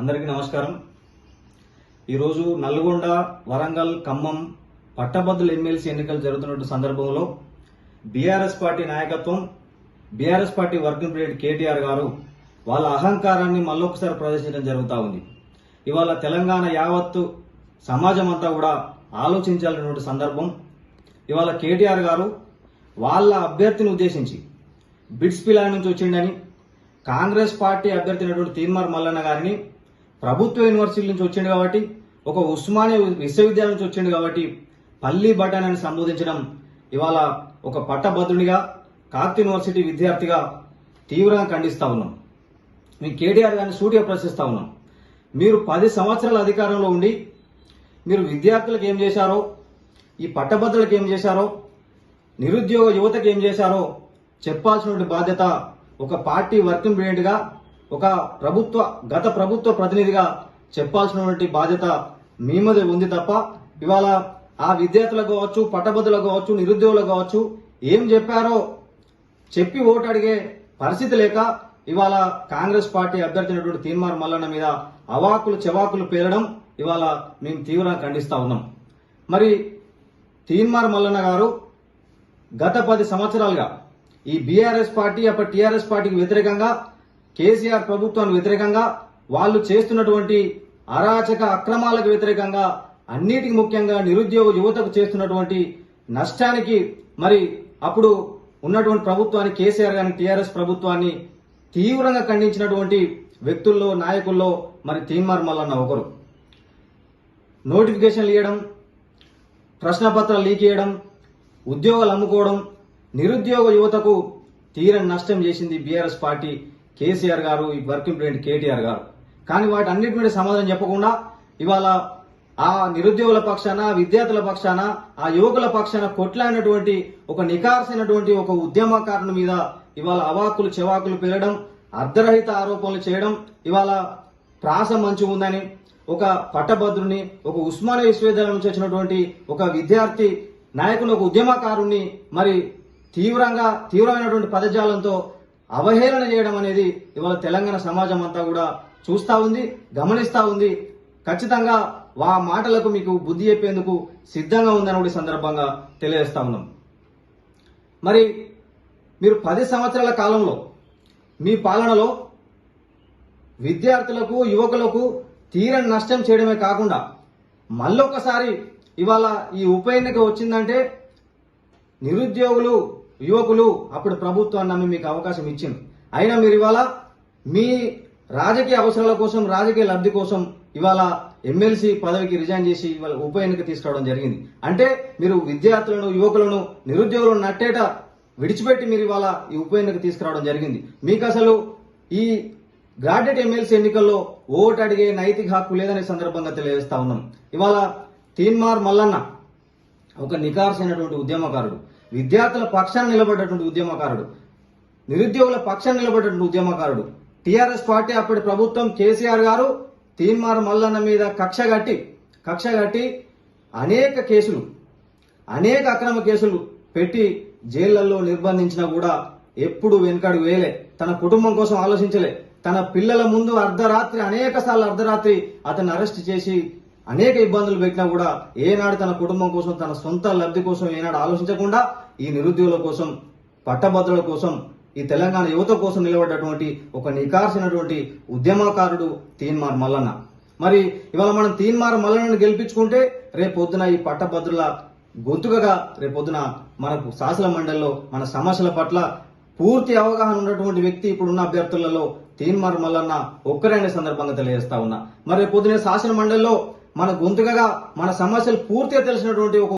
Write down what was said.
అందరికీ నమస్కారం. ఈరోజు నల్గొండ వరంగల్ ఖమ్మం పట్టభద్రుల ఎమ్మెల్సీ ఎన్నికలు జరుగుతున్న సందర్భంలో బీఆర్ఎస్ పార్టీ నాయకత్వం BRS party working president KTR garu వాళ్ళ అహంకారాన్ని మళ్ళొకసారి ప్రదర్శించడం జరుగుతూ ఉంది. ఇవాళ తెలంగాణ యావత్తు సమాజం అంతా కూడా ఆలోచించాలన్నటువంటి సందర్భం. ఇవాళ కేటీఆర్ గారు వాళ్ళ అభ్యర్థిని ఉద్దేశించి బిట్స్ పిలా నుంచి వచ్చిండని కాంగ్రెస్ పార్టీ అభ్యర్థి అయినటువంటి తీన్మార్ మల్లన్న గారిని ప్రభుత్వ యూనివర్సిటీ నుంచి వచ్చిండు కాబట్టి ఒక ఉస్మానియా విశ్వవిద్యాలయం నుంచి వచ్చిండు కాబట్టి పల్లి బటన్ సంబోధించడం ఇవాళ ఒక పట్టభద్రునిగా కాకతీయ యూనివర్సిటీ విద్యార్థిగా తీవ్రంగా ఖండిస్తా ఉన్నాం. మీ కేటీఆర్ గారిని సూటిగా ప్రశ్నిస్తా ఉన్నాం. మీరు పది సంవత్సరాల అధికారంలో ఉండి మీరు విద్యార్థులకు ఏం చేశారో ఈ పట్టభద్రులకు ఏం చేశారో నిరుద్యోగ యువతకు ఏం చేశారో చెప్పాల్సినటువంటి బాధ్యత ఒక పార్టీ వర్కింగ్ ప్రెసిడెంట్గా ఒక ప్రభుత్వ గత ప్రభుత్వ ప్రతినిధిగా చెప్పాల్సినటువంటి బాధ్యత మీ మీద ఉంది తప్ప ఇవాళ ఆ విద్యార్థులకు కావచ్చు పట్టభద్రులకు కావచ్చు నిరుద్యోగులకు కావచ్చు ఏం చెప్పారో చెప్పి ఓటు అడిగే పరిస్థితి లేక ఇవాళ కాంగ్రెస్ పార్టీ అభ్యర్థినటువంటి తీన్మార్ మల్లన్న మీద అవాకులు చెవాకులు పేరడం ఇవాళ మేము తీవ్రంగా ఖండిస్తా ఉన్నాం. మరి తీన్మార్ మల్లన్న గారు గత పది సంవత్సరాలుగా ఈ బీఆర్ఎస్ పార్టీ అప్పటి టీఆర్ఎస్ పార్టీకి వ్యతిరేకంగా కేసీఆర్ ప్రభుత్వానికి వ్యతిరేకంగా వాళ్ళు చేస్తున్నటువంటి అరాచక అక్రమాలకు వ్యతిరేకంగా అన్నిటికి ముఖ్యంగా నిరుద్యోగ యువతకు చేస్తున్నటువంటి నష్టానికి మరి అప్పుడు ఉన్నటువంటి ప్రభుత్వాన్ని కేసీఆర్ గారిని టీఆర్ఎస్ ప్రభుత్వాన్ని తీవ్రంగా ఖండించినటువంటి వ్యక్తుల్లో నాయకుల్లో మరి తీన్మార్ మల్లన్న ఒకరు. నోటిఫికేషన్లు ఇవ్వడం ప్రశ్నపత్రాలు లీక్ చేయడం ఉద్యోగాలు అమ్ముకోవడం నిరుద్యోగ యువతకు తీరని నష్టం చేసింది బీఆర్ఎస్ పార్టీ కేసీఆర్ గారు ఈ వర్కింగ్ ప్రెసిడెంట్ కేటీఆర్ గారు. కానీ వాటి అన్నిటి మీద సమాధానం చెప్పకుండా ఇవాళ ఆ నిరుద్యోగుల పక్షాన విద్యార్థుల పక్షాన ఆ యువకుల పక్షాన కొట్లాడినటువంటి ఒక నికార్సైనటువంటి ఒక ఉద్యమకారుని మీద ఇవాళ అవాకులు చెవాకులు పెరగడం అర్ధరహిత ఆరోపణలు చేయడం ఇవాళ ప్రాస మంచి ఉందని ఒక పట్టభద్రుని ఒక ఉస్మానియా విశ్వవిద్యాలయం నుంచి వచ్చినటువంటి ఒక విద్యార్థి నాయకుని ఒక ఉద్యమకారుణ్ణి మరి తీవ్రంగా తీవ్రమైనటువంటి పదజాలంతో అవహేళన చేయడం అనేది ఇవాళ తెలంగాణ సమాజం అంతా కూడా చూస్తూ ఉంది గమనిస్తూ ఉంది. ఖచ్చితంగా ఆ మాటలకు మీకు బుద్ధి చెప్పేందుకు సిద్ధంగా ఉందని కూడా సందర్భంగా తెలియజేస్తా ఉన్నాం. మరి మీరు పది సంవత్సరాల కాలంలో మీ పాలనలో విద్యార్థులకు యువకులకు తీరని నష్టం చేయడమే కాకుండా మళ్ళొకసారి ఇవాళ ఈ ఉప ఎన్నిక వచ్చిందంటే నిరుద్యోగులు యువకులు అప్పుడు ప్రభుత్వాన్ని నమ్మి మీకు అవకాశం ఇచ్చింది. అయినా మీరు ఇవాళ మీ రాజకీయ అవసరాల కోసం రాజకీయ లబ్ధి కోసం ఇవాళ ఎమ్మెల్సీ పదవికి రిజైన్ చేసి ఇవాళ ఉప ఎన్నిక తీసుకురావడం జరిగింది. అంటే మీరు విద్యార్థులను యువకులను నిరుద్యోగులను నట్టేట విడిచిపెట్టి మీరు ఇవాళ ఈ ఉప ఎన్నిక తీసుకురావడం జరిగింది. మీకు అసలు ఈ గ్రాడ్యుయేట్ ఎమ్మెల్సీ ఎన్నికల్లో ఓటు అడిగే నైతిక హక్కు లేదనే సందర్భంగా తెలియజేస్తా ఉన్నాం. ఇవాళ తీన్మార్ మల్లన్న ఒక నికార్సైనటువంటి ఉద్యమకారుడు. విద్యార్థుల పక్షాన నిలబడ్డటువంటి ఉద్యమకారుడు నిరుద్యోగుల పక్షాన నిలబడ్డటువంటి ఉద్యమకారుడు. టీఆర్ఎస్ పార్టీ అప్పటి ప్రభుత్వం కేసీఆర్ గారు తీన్మార్ మల్లన్న మీద కక్ష కట్టి కక్ష కట్టి అనేక కేసులు అనేక అక్రమ కేసులు పెట్టి జైళ్ళలో నిర్బంధించినా కూడా ఎప్పుడు వెనుకడు వేయలే. తన కుటుంబం కోసం ఆలోచించలే. తన పిల్లల ముందు అర్ధరాత్రి అనేక సార్లు అర్ధరాత్రి అతను అరెస్ట్ చేసి అనేక ఇబ్బందులు పెట్టినా కూడా ఏనాడు తన కుటుంబం కోసం తన సొంత లబ్ధి కోసం ఏనాడు ఆలోచించకుండా ఈ నిరుద్యోగుల కోసం పట్టభద్రుల కోసం ఈ తెలంగాణ యువత కోసం నిలబడ్డటువంటి ఒక నికార్సినటువంటి ఉద్యమకారుడు తీన్మార్ మల్లన్న. మరి ఇవాళ మనం తీన్మార్ మల్లన్నను గెలిపించుకుంటే రేపొద్దున ఈ పట్టభద్రుల గొంతుకగా రేపు పొద్దున మనకు శాసన మండలిలో మన సమస్యల పట్ల పూర్తి అవగాహన ఉన్నటువంటి వ్యక్తి ఇప్పుడున్న అభ్యర్థులలో తీన్మార్ మల్లన్న ఒక్కరైన సందర్భంగా తెలియజేస్తా ఉన్నా. మరి రేపు పొద్దున శాసన మండలిలో మన గొంతుకగా మన సమస్యలు పూర్తిగా తెలిసినటువంటి ఒక